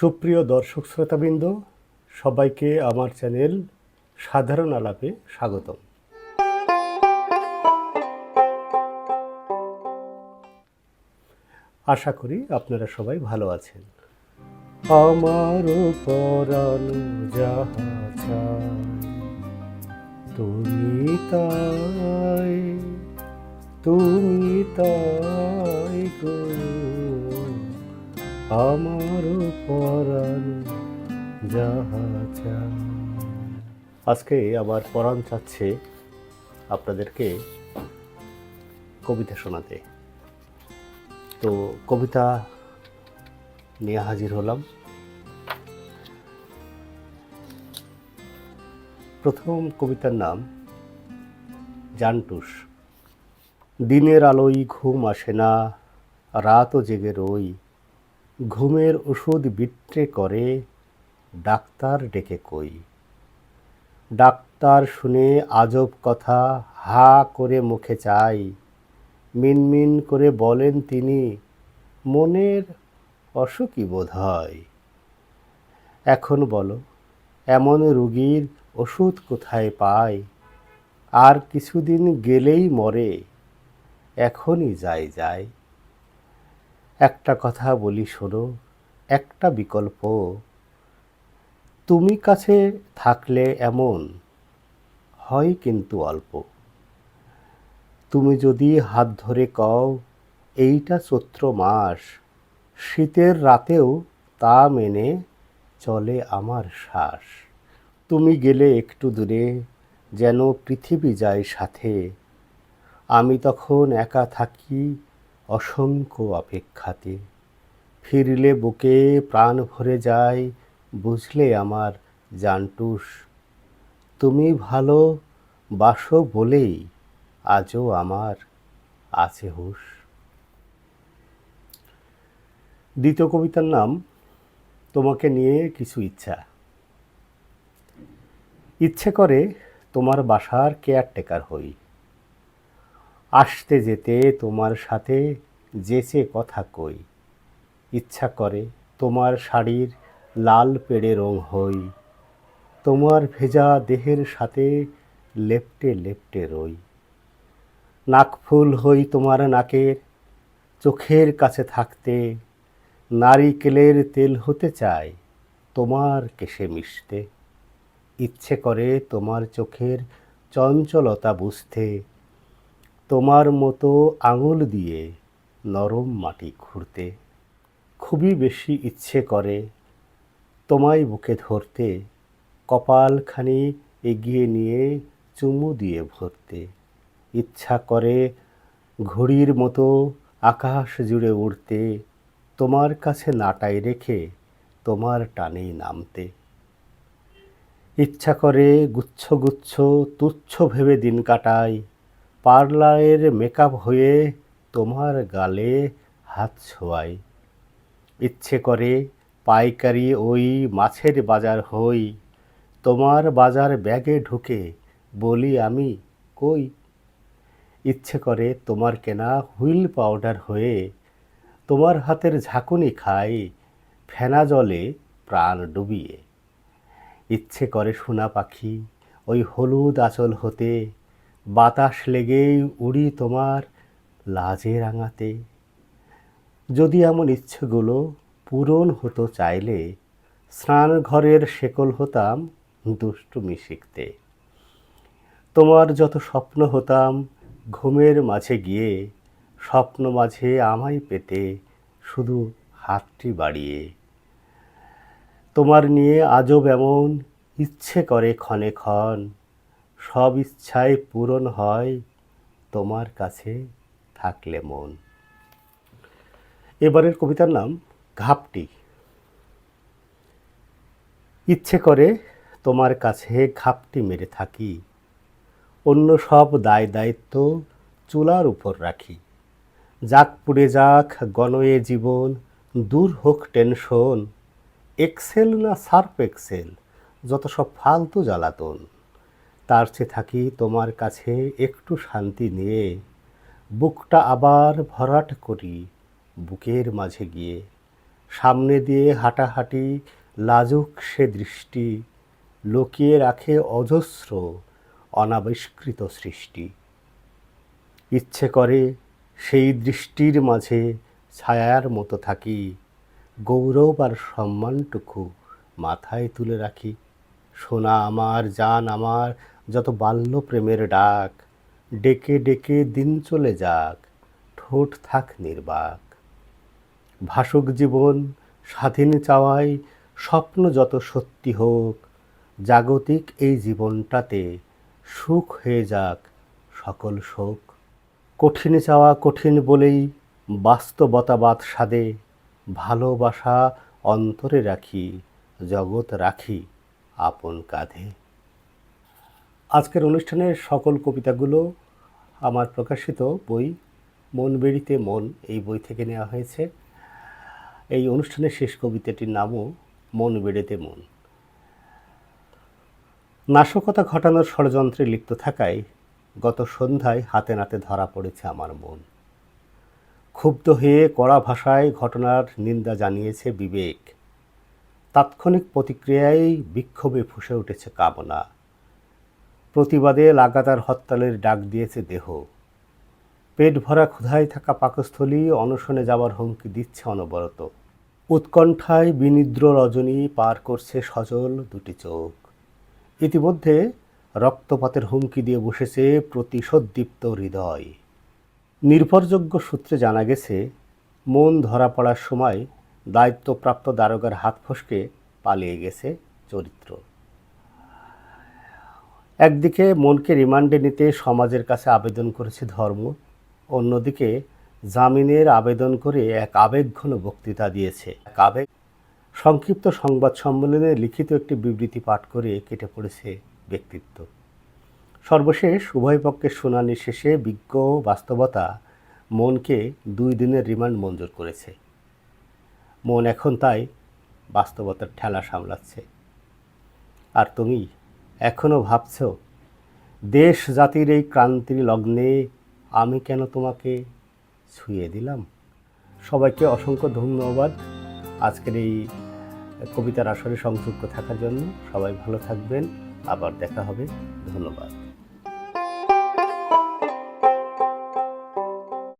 সুপ্রিয় দর্শক শ্রোতাবৃন্দ, সবাইকে আমার চ্যানেল সাধারণ আলাপে স্বাগতম। আশা করি আপনারা সবাই ভালো আছেন। আমার পরাণ যাহা তুমি তাই তুমি তাই আমার পরাণ যাহা আজকে আবার পরাণ চাচ্ছে আপনাদেরকে কবিতা শোনাতে। তো কবিতা নিয়ে হাজির হলাম। প্রথম কবিতার নাম জান্টুস। দিনের আলোয় ঘুম আসে না, রাতও জেগে রই ঘুমের ওষুধ বিট্রে করে, ডাক্তার ডেকে কই। ডাক্তার শুনে আজব কথা, হা করে মুখে চাই। মিনমিন করে বলেন তিনি, মনের অসুখই বোধ হয় এখন বলো, এমন রুগীর ওষুধ কোথায় পায়? আর কিছুদিন গেলেই মরে, এখনই যাই যায়। একটা কথা বলি শোনো, একটা বিকল্প। তুমি কাছে থাকলে এমন, হয় কিন্তু অল্প। তুমি যদি হাত ধরে কও, এইটা চৈত্র মাস, শীতের রাতেও তা মেনে চলে আমার শ্বাস। তুমি গেলে একটু দূরে, যেন পৃথিবী যায় সাথে। আমি তখন একা থাকি অসংখ্য অপেক্ষাতে। ফিরলে বুকে প্রাণ ভরে যায়, বুঝলে আমার জানটুস। তুমি ভালো, বাসো বলেই আজও আমার আছে হুঁশ। দ্বিতীয় কবিতার নাম, তোমাকে নিয়ে কিছু ইচ্ছা। ইচ্ছে করে তোমার বাসার কেয়ারটেকার হই। আসতে যেতে তোমার সাথে যেচে কথা কই। ইচ্ছা করে তোমার শাড়ির লাল পেড়ে রং হই। তোমার ভেজা দেহের সাথে লেপটে লেপটে রই। নাকফুল হই তোমার নাকের, চোখের কাছে থাকতে। নারিকেলের তেল হতে চায়, তোমার কেশে মিশতে। ইচ্ছে করে তোমার চোখের চঞ্চলতা বুঝতে। তোমার মতো আঙুল দিয়ে নরম মাটি খুঁড়তে খুবই বেশি ইচ্ছে করে তোমায় বুকে ধরতে, কপালখানি এগিয়ে নিয়ে চুমু দিয়ে ভরতে। ইচ্ছা করে ঘড়ির মতো আকাশ জুড়ে উড়তে, তোমার কাছে নাটাই রেখে তোমার টানেই নামতে। ইচ্ছা করে গুচ্ছ গুচ্ছ, তুচ্ছ ভেবে দিন কাটাই পার্লারের মেকআপ হয়ে তোমার গালে হাত ছোঁয়াই। ইচ্ছে করে পাইকারি ওই মাছের বাজার হই। তোমার বাজার ব্যাগে ঢুকে বলি আমি কই? ইচ্ছে করে তোমার কেনা হুইল পাউডার হয়ে তোমার হাতের ঝাঁকুনি খাই, ফেনা জলে প্রাণ ডুবিয়ে। ইচ্ছে করে সোনা পাখি ওই হলুদ আঁচল হতে বাতাস লেগেই উড়ি তোমার লাজে রাঙাতে। যদি এমন ইচ্ছেগুলো পূরণ হতো চাইলে স্নান ঘরের শেকল হতাম দুষ্টুমি শিখতে তোমার যত স্বপ্ন হতাম ঘুমের মাঝে গিয়ে, স্বপ্ন মাঝে আমায় পেতে শুধু হাতটি বাড়িয়ে। তোমার নিয়ে আজব এমন ইচ্ছে করে ক্ষণে ক্ষণ সব ইচ্ছাই পূরণ হয় তোমার কাছে থাকলে মন। এবারের কবিতার নাম ঘাপটি। ইচ্ছে করে তোমার কাছে ঘাপটি মেরে থাকি, অন্য সব দায় দায়িত্ব চুলার উপর রাখি। যাক পুড়ে যাক গণয়ে জীবন, দূর হোক টেনশন এক্সেল না সার্ফ এক্সেল যত সব ফালতু জ্বালাতন। তার চেয়ে থাকি তোমার কাছে একটু শান্তি নিয়ে। বুকটা আবার ভরাট করি বুকের মাঝে গিয়ে। সামনে দিয়ে হাঁটাহাঁটি লাজুক সে দৃষ্টি লুকিয়ে রাখে অজস্র অনাবিষ্কৃত সৃষ্টি। ইচ্ছে করে সেই দৃষ্টির মাঝে ছায়ার মতো থাকি, গৌরব আর সম্মানটুকু মাথায় তুলে রাখি। সোনা আমার, জান আমার যত বাল্য প্রেমের ডাক, ডেকে ডেকে দিন চলে যাক, ঠোঁট থাক নির্বাক। ভাসুক জীবন, স্বাধীন চাওয়ায় স্বপ্ন যত সত্যি হোক, জাগতিক এই জীবনটাতে সুখ হয়ে যাক সকল শোক। কঠিন চাওয়া কঠিন বলেই বাস্তবতাবাদ সাদে ভালোবাসা অন্তরে রাখি, জগৎ রাখি আপন কাঁধে। আজকের অনুষ্ঠানের সকল কবিতাগুলো আমার প্রকাশিত বই মন বেড়িতে মন এই বই থেকে নেওয়া হয়েছে। এই অনুষ্ঠানের শেষ কবিতাটির নামও মন বেড়েতে মন। নাশকতা ঘটানোর ষড়যন্ত্রে লিপ্ত থাকায় গত সন্ধ্যায় হাতে নাতে ধরা পড়েছে আমার মন। ক্ষুব্ধ হয়ে কড়া ভাষায় ঘটনার নিন্দা জানিয়েছে বিবেক। তাৎক্ষণিক প্রতিক্রিয়ায় বিক্ষোভে ফুসে উঠেছে কামনা। প্রতিবাদে লাগাতার হরতালের ডাক দিয়েছে দেহ। পেট ভরা ক্ষুধায় থাকা পাকস্থলী অনশনে যাওয়ার হুমকি দিচ্ছে অনবরত। উৎকণ্ঠায় বিনিদ্র রজনী পার করছে সজল দুটি চোখ। ইতিমধ্যে রক্তপাতের হুমকি দিয়ে বসেছে প্রতিশোধদীপ্ত হৃদয়। নির্ভরযোগ্য সূত্রে জানা গেছে, মন ধরা পড়ার সময় দায়িত্বপ্রাপ্ত দারোগার হাত ফসকে পালিয়ে গেছে চরিত্র। একদিকে মনকে রিমান্ডে নিতে সমাজের কাছে আবেদন করেছে ধর্ম, অন্যদিকে জামিনের আবেদন করে এক আবেগঘন বক্তৃতা দিয়েছে। এক আবেগ, সংক্ষিপ্ত সংবাদ সম্মেলনে লিখিত একটি বিবৃতি পাঠ করে কেটে পড়েছে ব্যক্তিত্ব। সর্বশেষ, উভয় পক্ষের শুনানি শেষে বিজ্ঞ বাস্তবতা মনকে দুই দিনের রিমান্ড মঞ্জুর করেছে। মন এখন তাই বাস্তবতার ঠেলা সামলাচ্ছে। আর তুমি এখনও ভাবছ? দেশ জাতির এই ক্রান্তির লগ্নে আমি কেন তোমাকে ছুঁয়ে দিলাম? সবাইকে অসংখ্য ধন্যবাদ আজকের এই কবিতার আসরে সংযুক্ত থাকার জন্য। সবাই ভালো থাকবেন। আবার দেখা হবে। ধন্যবাদ।